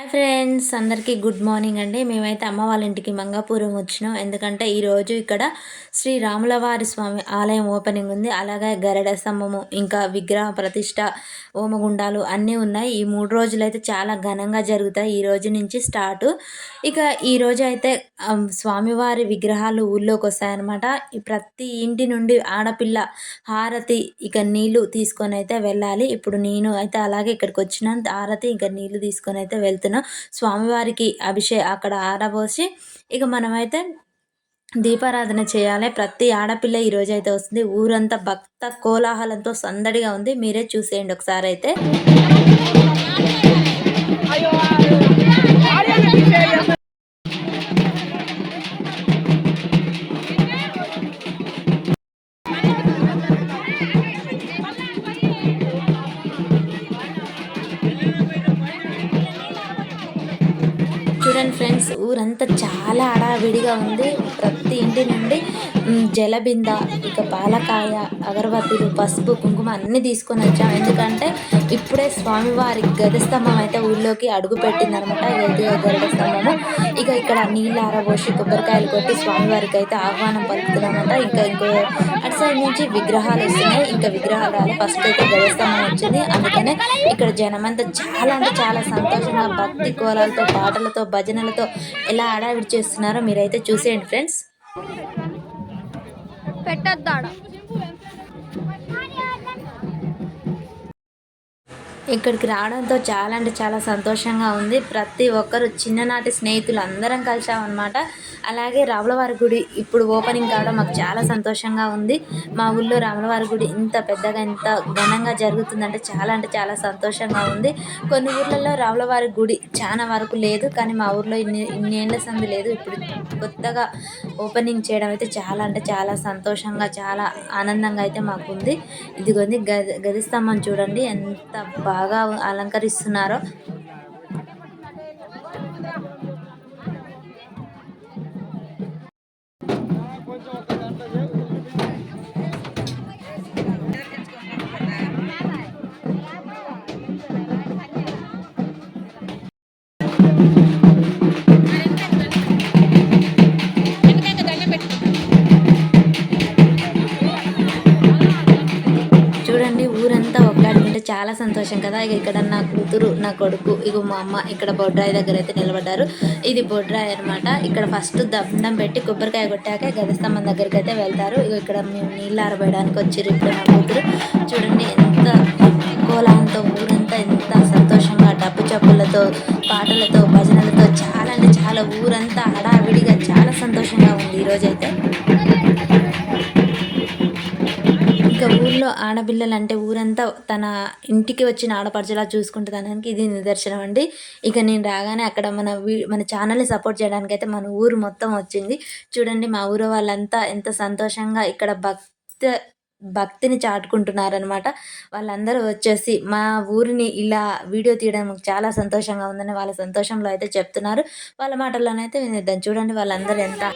Hi friends అందరికీ good morning అండి. మేమైతే అమ్మ వాళ్ళ ఇంటికి మంగాపురం వచ్చినాం. ఎందుకంటే ఈరోజు ఇక్కడ శ్రీ రాములవారి స్వామి ఆలయం ఓపెనింగ్ ఉంది. అలాగే గరడ స్తంభము ఇంకా విగ్రహ ప్రతిష్ట హోమగుండాలు అన్నీ ఉన్నాయి. ఈ మూడు రోజులు అయితే చాలా ఘనంగా జరుగుతాయి. ఈ రోజు నుంచి స్టార్ట్. ఇక ఈరోజు అయితే స్వామివారి విగ్రహాలు ఊళ్ళోకి వస్తాయన్నమాట. ప్రతి ఇంటి నుండి ఆడపిల్ల హారతి ఇక నీళ్ళు తీసుకొని అయితే వెళ్ళాలి. ఇప్పుడు నేను అయితే అలాగే ఇక్కడికి వచ్చిన హారతి ఇక నీళ్ళు తీసుకొని అయితే వెళ్తాను వెళ్తున్నాం స్వామివారికి అభిషేక్ అక్కడ ఆరబోసి ఇక మనమైతే దీపారాధన చేయాలి ప్రతి ఆడపిల్ల ఈరోజు అయితే వస్తుంది ఊరంతా భక్త కోలాహలంతో సందడిగా ఉంది మీరే చూసేయండి ఒకసారి అయితే చూడండి ఫ్రెండ్స్ ఊరంతా చాలా హడావిడిగా ఉంది. ప్రతి ఇంటి నుండి జలబింద ఇక పాలకాయ అగరబత్తులు పసుపు కుంకుమ అన్నీ తీసుకొని వచ్చాం. ఎందుకంటే ఇప్పుడే స్వామివారి గదస్తంభం అయితే ఊళ్ళోకి అడుగు పెట్టిందనమాట ఎదుగా గరుడ ఇక ఇక్కడ నీళ్ళు ఆరబోసి కొబ్బరికాయలు కొట్టి స్వామివారికి అయితే ఆహ్వానం పలుకుతున్నామంట ఇంకా ఇంకో సైడ్ నుంచి విగ్రహాలు వస్తున్నాయి. ఇంకా విగ్రహాలు ఫస్ట్ అయితే దేవస్థానం వచ్చింది. అందుకనే ఇక్కడ జనమంతా చాలా అంటే చాలా సంతోషంగా భక్తి కోలాలతో పాటలతో భజనలతో ఎలా ఆడావిడి చేస్తున్నారో మీరైతే చూసేయండి ఫ్రెండ్స్. పెట్టద్దాడా ఇక్కడికి రావడంతో చాలా అంటే చాలా సంతోషంగా ఉంది. ప్రతి ఒక్కరు చిన్ననాటి స్నేహితులు అందరం కలిసామన్నమాట. అలాగే రాములవారి గుడి ఇప్పుడు ఓపెనింగ్ కావడం మాకు చాలా సంతోషంగా ఉంది. మా ఊళ్ళో రాములవారి గుడి ఇంత పెద్దగా ఇంత ఘనంగా జరుగుతుందంటే చాలా అంటే చాలా సంతోషంగా ఉంది. కొన్ని ఊర్లలో రాములవారి గుడి చాలా వరకు లేదు కానీ మా ఊర్లో ఇన్ని ఇన్ని ఏళ్ళ సంది లేదు. ఇప్పుడు కొత్తగా ఓపెనింగ్ చేయడం అయితే చాలా అంటే చాలా సంతోషంగా చాలా ఆనందంగా అయితే మాకు ఉంది ఇదిగోంది గది గది స్తంభం చూడండి. ఎంత బాగా బాగా అలంకరిస్తున్నారో చాలా సంతోషం కదా. ఇక ఇక్కడ నా కూతురు నా కొడుకు ఇక మా అమ్మ ఇక్కడ బొడ్రాయి దగ్గర అయితే నిలబడ్డారు. ఇది బొడ్రాయి అనమాట ఇక్కడ ఫస్ట్ దండం పెట్టి కొబ్బరికాయ కొట్టాక గదస్తంభం దగ్గరికి అయితే వెళ్తారు. ఇక ఇక్కడ మేము నీళ్ళు ఆరబోయడానికి వచ్చారు ఇప్పుడు నా కూతురు. చూడండి ఎంత కోలాంతో ఊరంతా ఎంత సంతోషంగా డబ్బు చప్పులతో పాటలతో భజనలతో చాలా అంటే చాలా ఊరంతా హడావిడిగా చాలా సంతోషంగా ఉంది ఈరోజైతే. ఇంకా ఊళ్ళో ఆడపిల్లలు అంటే ఊరంతా తన ఇంటికి వచ్చిన ఆడపడుచులా చూసుకుంటుందనడానికి ఇది నిదర్శనం అండి. ఇక నేను రాగానే అక్కడ మన వీ మన ఛానల్ని సపోర్ట్ చేయడానికి అయితే మన ఊరు మొత్తం వచ్చింది. చూడండి మా ఊరు వాళ్ళంతా ఎంత సంతోషంగా ఇక్కడ భక్త భక్తిని చాటుకుంటున్నారనమాట వాళ్ళందరూ వచ్చేసి మా ఊరిని ఇలా వీడియో తీయడం చాలా సంతోషంగా ఉందని వాళ్ళ సంతోషంలో అయితే చెప్తున్నారు. వాళ్ళ మాటల్లోనైతే వినిద్దాం. చూడండి వాళ్ళందరూ ఎంత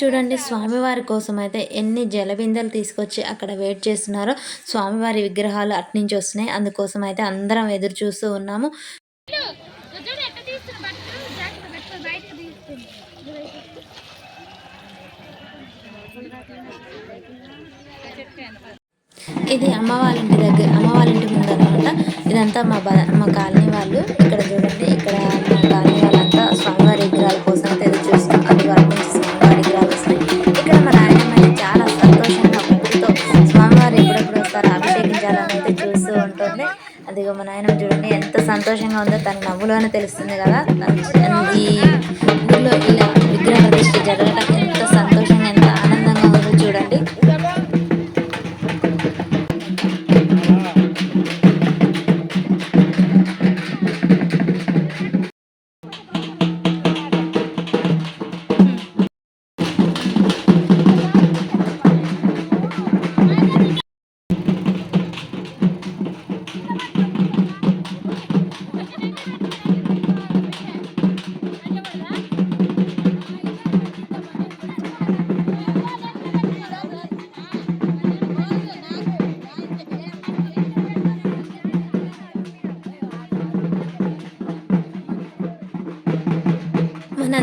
చూడండి స్వామివారి కోసం అయితే ఎన్ని జలబిందలు తీసుకొచ్చి అక్కడ వెయిట్ చేస్తున్నారో స్వామివారి విగ్రహాలు అట్నుంచి వస్తున్నాయి. అందుకోసం అయితే అందరం ఎదురు చూస్తూ ఉన్నాము. ఇది అమ్మ వాళ్ళ ఇంటి దగ్గర అమ్మ వాళ్ళ ఇంటి ముందు అనమాట ఇదంతా మా బా మా కాలనీ వాళ్ళు ఇక్కడ మా నాయనమ్మ చూడండి ఎంత సంతోషంగా ఉందో తన నవ్వులోనే తెలుస్తుంది కదా. ఈ ఊళ్ళో ఇలా విగ్రహ ప్రతిష్ఠ జరగటం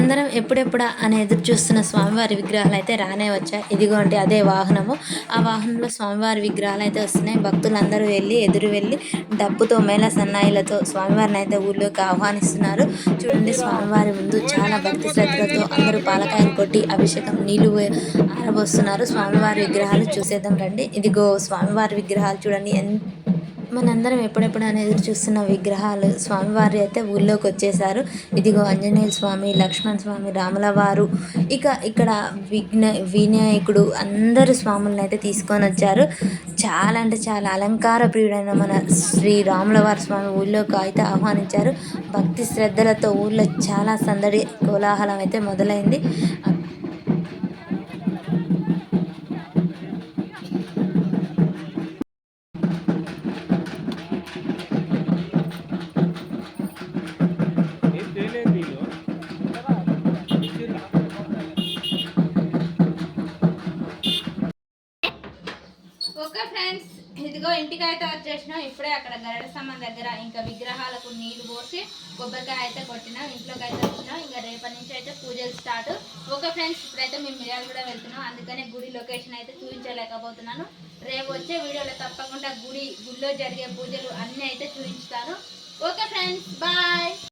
అందరం ఎప్పుడెప్పుడా అని ఎదురు చూస్తున్న స్వామివారి విగ్రహాలు అయితే రానే వచ్చాయి. ఇదిగోండి అదే వాహనము. ఆ వాహనంలో స్వామివారి విగ్రహాలు అయితే వస్తున్నాయి. భక్తులందరూ వెళ్ళి ఎదురు వెళ్ళి డబ్బుతో మేళ సన్నాయిలతో స్వామివారిని అయితే ఊళ్ళోకి ఆహ్వానిస్తున్నారు. చూడండి స్వామివారి ముందు చాలా భక్తి శ్రద్ధలతో అందరూ పాలకాయలు కొట్టి అభిషేకం నీళ్ళు ఆరబోస్తున్నారు. స్వామివారి విగ్రహాలు చూసేద్దాం రండి. ఇదిగో స్వామివారి విగ్రహాలు చూడండి ఎంత మనందరం ఎప్పుడెప్పుడు అని ఎదురు చూస్తున్న విగ్రహాలు స్వామివారి అయితే ఊళ్ళోకి వచ్చేసారు ఇదిగో ఆంజనేయ స్వామి లక్ష్మణ స్వామి రాముల వారు ఇక ఇక్కడ విఘ్న వినాయకుడు అందరు స్వాములను అయితే తీసుకొని వచ్చారు. చాలా అంటే చాలా అలంకార ప్రియుడైన మన శ్రీ రాముల వారి స్వామి ఊళ్ళోకి అయితే ఆహ్వానించారు. భక్తి శ్రద్ధలతో ఊళ్ళో చాలా సందడి కోలాహలం అయితే మొదలైంది. ఇదిగో ఇంటికి అయితే వచ్చేసినాం. ఇప్పుడే అక్కడ గరడ స్తంభం దగ్గర ఇంకా విగ్రహాలకు నీళ్ళు పోసి కొబ్బరికాయ అయితే కొట్టినాం. ఇంట్లోకి అయితే వచ్చినాం. ఇంకా రేపటి నుంచి అయితే పూజలు స్టార్ట్. ఓకే ఫ్రెండ్స్ ఇప్పుడైతే మేము మిర్యాలు కూడా వెళ్తున్నాం. అందుకనే గుడి లొకేషన్ అయితే చూపించలేకపోతున్నాను. రేపు వచ్చే వీడియోలో తప్పకుండా గుడి గుడిలో జరిగే పూజలు అన్నీ అయితే చూపించుతాను ఓకే ఫ్రెండ్స్ బాయ్!